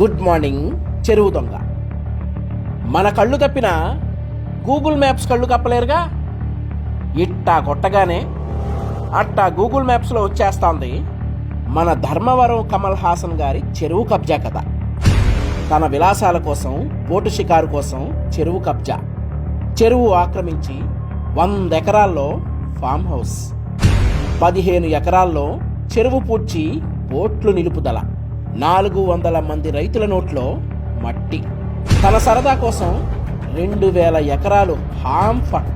Good morning చెరువు దొంగ. మన కళ్ళు తప్పిన గూగుల్ మ్యాప్స్ కళ్ళు కప్పలేరుగా? ఇట్టా కొట్టగానే అట్టా గూగుల్ మ్యాప్స్లో వచ్చేస్తోంది మన ధర్మవరం కమల్ హాసన్ గారి చెరువు కబ్జా కథ. తన విలాసాల కోసం బోటు షికారు కోసం చెరువు కబ్జా. చెరువు ఆక్రమించి వంద ఎకరాల్లో ఫామ్ హౌస్. పదిహేను ఎకరాల్లో చెరువు పూడ్చి బోట్లు నిలుపుదల. నాలుగు వందల మంది రైతుల నోట్లో మట్టి. తన సరదా కోసం రెండు వేల ఎకరాలు హామ్ఫర్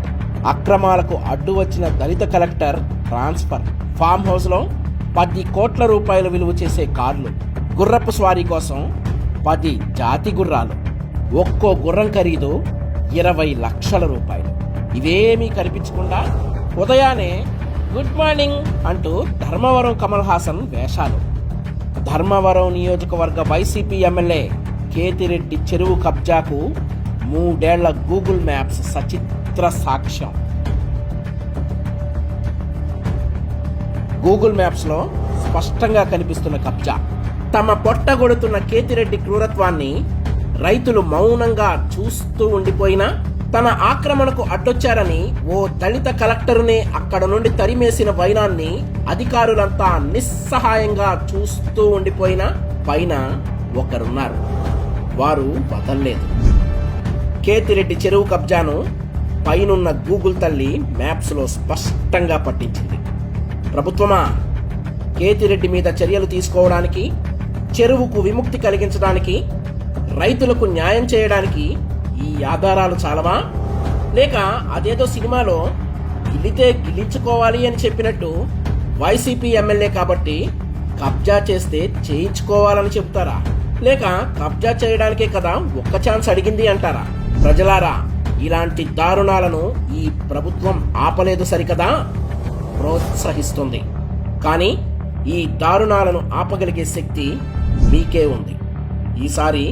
అక్రమాలకు అడ్డు వచ్చిన దళిత కలెక్టర్ ట్రాన్స్ఫర్. ఫామ్ హౌస్లో పది కోట్ల రూపాయలు విలువ చేసే కార్లు గుర్రపు స్వారీ కోసం పది జాతి గుర్రాలు ఒక్కో గుర్రం ఖరీదు ఇరవై లక్షల రూపాయలు. ఇవేమీ కనిపించకుండా ఉదయాన్నే గుడ్ మార్నింగ్ అంటూ ధర్మవరం కమల్ హాసన్ వేషాలు. ధర్మవరం నియోజకవర్గ వైసీపీ ఎమ్మెల్యే కేతిరెడ్డి చెరువు కబ్జాకు మూడేళ్ళ గూగుల్ మ్యాప్స్ సచిత్ర సాక్ష్యం. గూగుల్ మ్యాప్స్లో స్పష్టంగా కనిపిస్తున్న కబ్జా. తమ పొట్టగొడుతున్న కేతిరెడ్డి క్రూరత్వాన్ని రైతులు మౌనంగా చూస్తూ ఉండిపోయినా తన ఆక్రమణకు అడ్డొచ్చారని ఓ దళిత కలెక్టరునే అక్కడ నుండి తరిమేసిన వైనాన్ని అధికారులంతా నిస్సహాయంగా చూస్తూ ఉండిపోయిన పైన ఒకరున్నారు. వారు వదల్లేదు. కేతిరెడ్డి చెరువు కబ్జాను పైనున్న గూగుల్ తల్లి మ్యాప్స్లో స్పష్టంగా పట్టించింది. ప్రభుత్వమా? కేతిరెడ్డి మీద చర్యలు తీసుకోవడానికి చెరువుకు విముక్తి కలిగించడానికి రైతులకు న్యాయం చేయడానికి ఈ ఆధారాలు చాలవా? లేక అదేదో సినిమాలో గిలితే గిలించుకోవాలి అని చెప్పినట్టు వైసీపీ ఎమ్మెల్యే కాబట్టి కబ్జా చేస్తే చేయించుకోవాలని చెప్తారా? లేక కబ్జా చేయడానికే కదా ఒక్క ఛాన్స్ అడిగింది అంటారా? ప్రజలారా ఇలాంటి దారుణాలను ఈ ప్రభుత్వం ఆపలేదు సరికదా? ప్రోత్సహిస్తుంది. కానీ ఈ దారుణాలను ఆపగలిగే శక్తి మీకే ఉంది. ఈసారి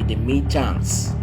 ఇది మీ ఛాన్స్.